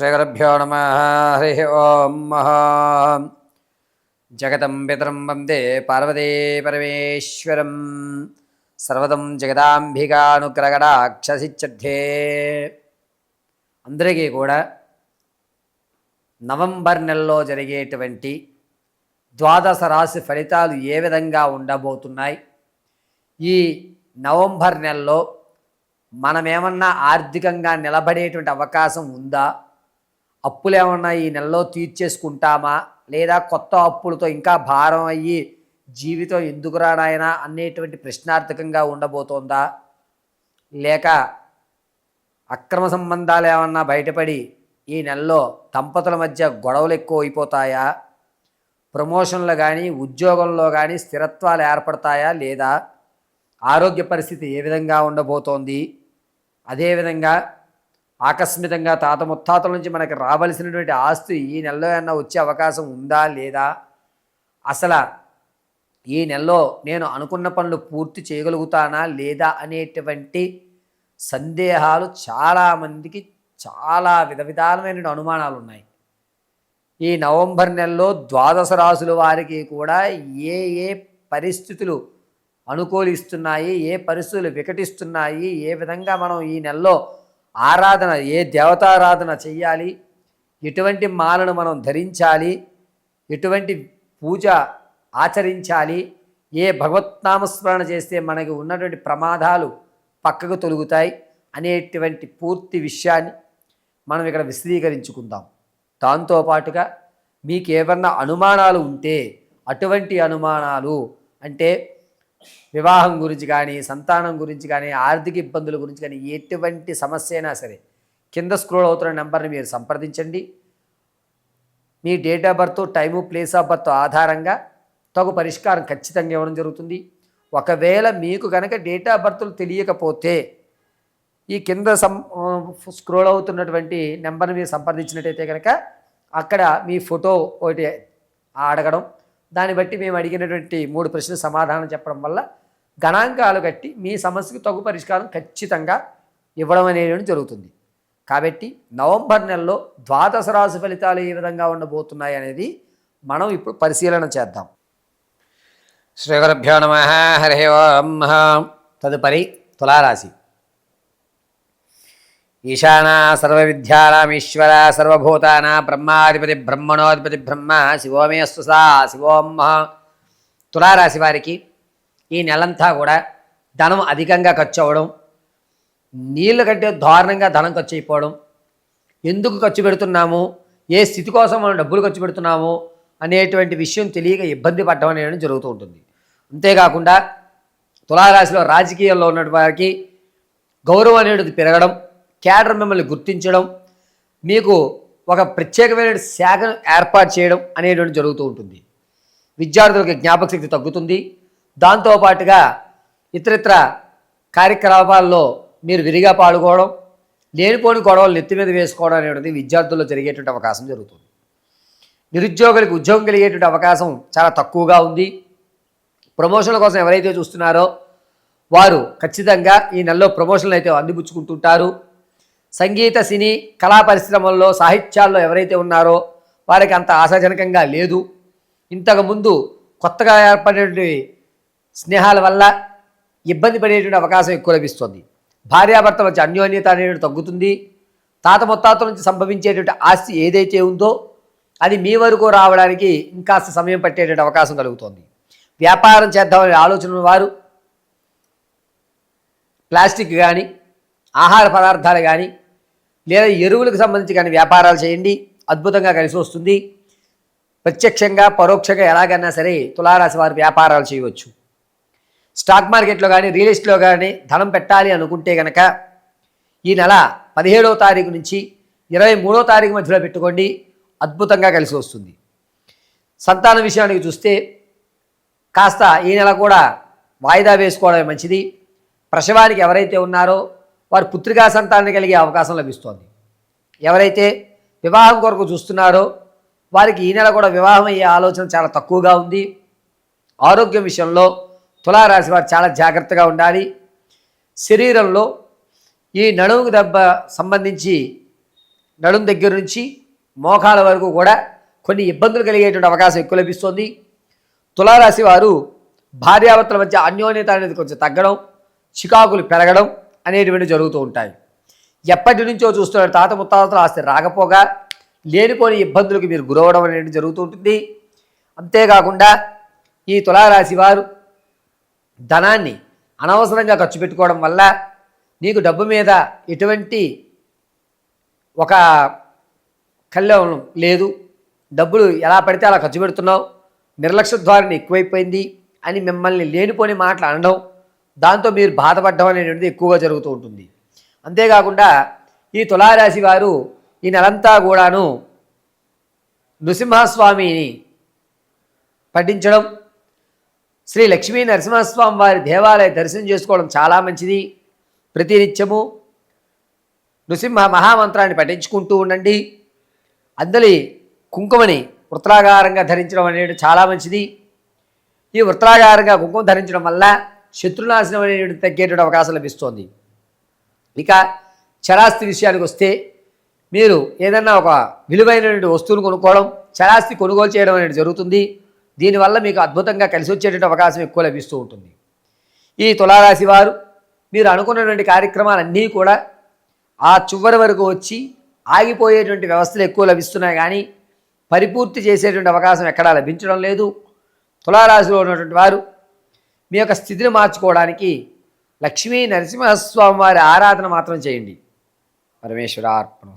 శ్రీగురుభ్యో నమ. హరి ఓం మహా. జగతం పితరం వందే పార్వతీ పరమేశ్వరం. సర్వదం జగదాంబికానుగ్రగడాక్షసిచ్చే అందరికీ కూడా నవంబర్ నెలలో జరిగేటువంటి ద్వాదశ రాశి ఫలితాలు ఏ విధంగా ఉండబోతున్నాయి? ఈ నవంబర్ నెలలో మనమేమన్నా ఆర్థికంగా నిలబడేటువంటి అవకాశం ఉందా? అప్పులు ఏమన్నా ఈ నెలలో తీర్చేసుకుంటామా? లేదా కొత్త అప్పులతో ఇంకా భారం అయ్యి జీవితం ఎందుకు రానాయనా అనేటువంటి ప్రశ్నార్థకంగా ఉండబోతోందా? లేక అక్రమ సంబంధాలు ఏమన్నా బయటపడి ఈ నెలలో దంపతుల మధ్య గొడవలు ఎక్కువ అయిపోతాయా ప్రమోషన్లు కానీ ఉద్యోగంలో కానీ స్థిరత్వాలు ఏర్పడతాయా లేదా? ఆరోగ్య పరిస్థితి ఏ విధంగా ఉండబోతోంది? అదేవిధంగా ఆకస్మికంగా తాత ముత్తాతల నుంచి మనకి రావలసినటువంటి ఆస్తి ఈ నెలలో ఏమన్నా వచ్చే అవకాశం ఉందా లేదా? అసలు ఈ నెలలో నేను అనుకున్న పనులు పూర్తి చేయగలుగుతానా లేదా అనేటువంటి సందేహాలు చాలామందికి చాలా విధ విధాలమైన అనుమానాలు ఉన్నాయి. ఈ నవంబర్ నెలలో ద్వాదశ రాసుల వారికి కూడా ఏ ఏ పరిస్థితులు అనుకూలిస్తున్నాయి ఏ పరిస్థితులు వికటిస్తున్నాయి ఏ విధంగా మనం ఈ నెలలో ఆరాధన ఏ దేవతారాధన చెయ్యాలి? ఎటువంటి మాలను మనం ధరించాలి? ఎటువంటి పూజ ఆచరించాలి? ఏ భగవత్నామస్మరణ చేస్తే మనకి ఉన్నటువంటి ప్రమాదాలు పక్కకు తొలుగుతాయి అనేటువంటి పూర్తి విషయాన్ని మనం ఇక్కడ విశదీకరించుకుందాం. దాంతోపాటుగా మీకు ఏమన్నా అనుమానాలు ఉంటే అటువంటి అనుమానాలు అంటే వివాహం గురించి కానీ సంతానం గురించి కానీ ఆర్థిక ఇబ్బందుల గురించి కానీ ఎటువంటి సమస్య అయినా సరే కింద స్క్రోల్ అవుతున్న నెంబర్ని మీరు సంప్రదించండి. మీ date of birth time place of birth ఆధారంగా తగు పరిష్కారం ఖచ్చితంగా ఇవ్వడం జరుగుతుంది. ఒకవేళ మీకు కనుక డేట్ ఆఫ్ బర్త్లు తెలియకపోతే ఈ కింద సం స్క్రోల్ అవుతున్నటువంటి నెంబర్ని మీరు సంప్రదించినట్టయితే కనుక అక్కడ మీ ఫోటో ఒకటి అడగడం దాన్ని బట్టి మేము అడిగినటువంటి మూడు ప్రశ్నలు సమాధానం చెప్పడం వల్ల గణాంకాలు కట్టి మీ సమస్యకు తగు పరిష్కారం ఖచ్చితంగా ఇవ్వడం అనేది జరుగుతుంది. కాబట్టి నవంబర్ నెలలో ద్వాదశ రాశి ఫలితాలు ఏ విధంగా ఉండబోతున్నాయి అనేది మనం ఇప్పుడు పరిశీలన చేద్దాం. శ్రీగురుభ్యో నమ హరి ఓం. తదుపరి తులారాశి. ఈశానా సర్వవిద్యానామీశ్వర సర్వభూతాన బ్రహ్మాధిపతి బ్రహ్మణోధిపతి బ్రహ్మ శివోమేస్సు సా శివోమ్మ తులారాశి వారికి ఈ నెలంతా కూడా ధనం అధికంగా ఖర్చు అవ్వడం నీళ్ళ కంటే దారుణంగా ధనం ఖర్చు అయిపోవడం ఎందుకు ఖర్చు పెడుతున్నాము ఏ స్థితి కోసం మనం డబ్బులు ఖర్చు పెడుతున్నాము అనేటువంటి విషయం తెలియక ఇబ్బంది పడడం అనేది జరుగుతూ ఉంటుంది. అంతేకాకుండా తులారాశిలో రాజకీయాల్లో ఉన్నటువారికి గౌరవం అనేది పెరగడం క్యాడర్ మిమ్మల్ని గుర్తించడం మీకు ఒక ప్రత్యేకమైన శాఖను ఏర్పాటు చేయడం అనేటువంటి జరుగుతూ ఉంటుంది. విద్యార్థులకు జ్ఞాపక శక్తి తగ్గుతుంది. దాంతోపాటుగా ఇతరితర కార్యకలాపాల్లో మీరు విరిగా పాల్గొవడం లేనిపోని గొడవలు నెత్తి మీద వేసుకోవడం అనేటువంటి విద్యార్థుల్లో జరిగేటువంటి అవకాశం జరుగుతుంది. నిరుద్యోగులకు ఉద్యోగం కలిగేటువంటి అవకాశం చాలా తక్కువగా ఉంది. ప్రమోషన్ల కోసం ఎవరైతే చూస్తున్నారో వారు ఖచ్చితంగా ఈ నెలలో ప్రమోషన్లు అయితే అందిపుచ్చుకుంటుంటారు. సంగీత సినీ కళా పరిశ్రమల్లో సాహిత్యాల్లో ఎవరైతే ఉన్నారో వారికి అంత ఆశాజనకంగా లేదు. ఇంతకుముందు కొత్తగా ఏర్పడినటువంటి స్నేహాల వల్ల ఇబ్బంది పడేటువంటి అవకాశం ఎక్కువ లభిస్తుంది. భార్యాభర్త మధ్య అన్యోన్యత అనేది తగ్గుతుంది. తాత ముత్తాత నుంచి సంభవించేటువంటి ఆస్తి ఏదైతే ఉందో అది మీ వరకు రావడానికి ఇంకాస్త సమయం పట్టేటువంటి అవకాశం కలుగుతుంది. వ్యాపారం చేద్దామనే ఆలోచన వారు ప్లాస్టిక్ కానీ ఆహార పదార్థాలు కానీ లేదా ఎరువులకు సంబంధించి కానీ వ్యాపారాలు చేయండి. అద్భుతంగా కలిసి వస్తుంది. ప్రత్యక్షంగా పరోక్షంగా ఎలాగన్నా సరే తులారాశి వారు వ్యాపారాలు చేయవచ్చు. స్టాక్ మార్కెట్లో కానీ రియల్ ఎస్టేట్లో కానీ ధనం పెట్టాలి అనుకుంటే కనుక ఈ నెల పదిహేడవ తారీఖు నుంచి ఇరవై మూడో తారీఖు మధ్యలో పెట్టుకోండి. అద్భుతంగా కలిసి వస్తుంది. సంతాన విషయానికి చూస్తే కాస్త ఈ నెల కూడా వాయిదా వేసుకోవడమే మంచిది. ప్రసవానికి ఎవరైతే ఉన్నారో వారు పుత్రికా సంతానం కలిగే అవకాశం లభిస్తోంది. ఎవరైతే వివాహం కొరకు చూస్తున్నారో వారికి ఈ నెల కూడా వివాహం అయ్యే ఆలోచన చాలా తక్కువగా ఉంది. ఆరోగ్యం విషయంలో తులారాశి వారు చాలా జాగ్రత్తగా ఉండాలి. శరీరంలో ఈ నడుము దెబ్బ సంబంధించి నడుము దగ్గర నుంచి మోకాల వరకు కూడా కొన్ని ఇబ్బందులు కలిగేటువంటి అవకాశం ఎక్కువ లభిస్తుంది. తులారాశి వారు భార్యాభర్తల మధ్య అన్యోన్యత అనేది కొంచెం తగ్గడం చికాకులు పెరగడం అనేటువంటి జరుగుతూ ఉంటాయి. ఎప్పటి నుంచో చూస్తున్నారు తాత ముత్తాతల ఆస్తి రాకపోగా లేనిపోని ఇబ్బందులకు మీరు గురవడం అనేది జరుగుతూ ఉంటుంది. అంతేకాకుండా ఈ తులారాశి వారు ధనాన్ని అనవసరంగా ఖర్చు పెట్టుకోవడం వల్ల నీకు డబ్బు మీద ఎటువంటి ఒక కళ్యాణం లేదు. డబ్బులు ఎలా పడితే అలా ఖర్చు పెడుతున్నావు. నిర్లక్ష్య ధోరణి ఎక్కువైపోయింది అని మిమ్మల్ని లేనిపోని మాటలు అనడం దాంతో మీరు బాధపడడం అనేటువంటిది ఎక్కువగా జరుగుతూ ఉంటుంది. అంతేకాకుండా ఈ తులారాశి వారు ఈ నెలంతా కూడాను నృసింహస్వామిని పఠించడం శ్రీ లక్ష్మీ నరసింహస్వామి వారి దేవాలయ దర్శనం చేసుకోవడం చాలా మంచిది. ప్రతినిత్యము నృసింహ మహామంత్రాన్ని పఠించుకుంటూ ఉండండి. అందలి కుంకుమని వృత్రాగారంగా ధరించడం అనేది చాలా మంచిది. ఈ వృత్రాగారంగా కుంకుమ ధరించడం వల్ల శత్రునాశనం అనేటువంటి తగ్గేటువంటి అవకాశం లభిస్తోంది. ఇక చరాస్తి విషయానికి వస్తే మీరు ఏదన్నా ఒక విలువైనటువంటి వస్తువును కొనుక్కోవడం చరాస్తి కొనుగోలు చేయడం అనేది జరుగుతుంది. దీనివల్ల మీకు అద్భుతంగా కలిసి వచ్చేటువంటి అవకాశం ఎక్కువ లభిస్తూ ఉంటుంది. ఈ తులారాశి వారు మీరు అనుకున్నటువంటి కార్యక్రమాలన్నీ కూడా ఆ చివరి వరకు వచ్చి ఆగిపోయేటువంటి వ్యవస్థలు ఎక్కువ లభిస్తున్నాయి కానీ పరిపూర్తి చేసేటువంటి అవకాశం ఎక్కడా లభించడం లేదు. తులారాశిలో ఉన్నటువంటి వారు మీ యొక్క స్థితిని మార్చుకోవడానికి లక్ష్మీ నరసింహస్వామి వారి ఆరాధన మాత్రం చేయండి. పరమేశ్వర అర్పణ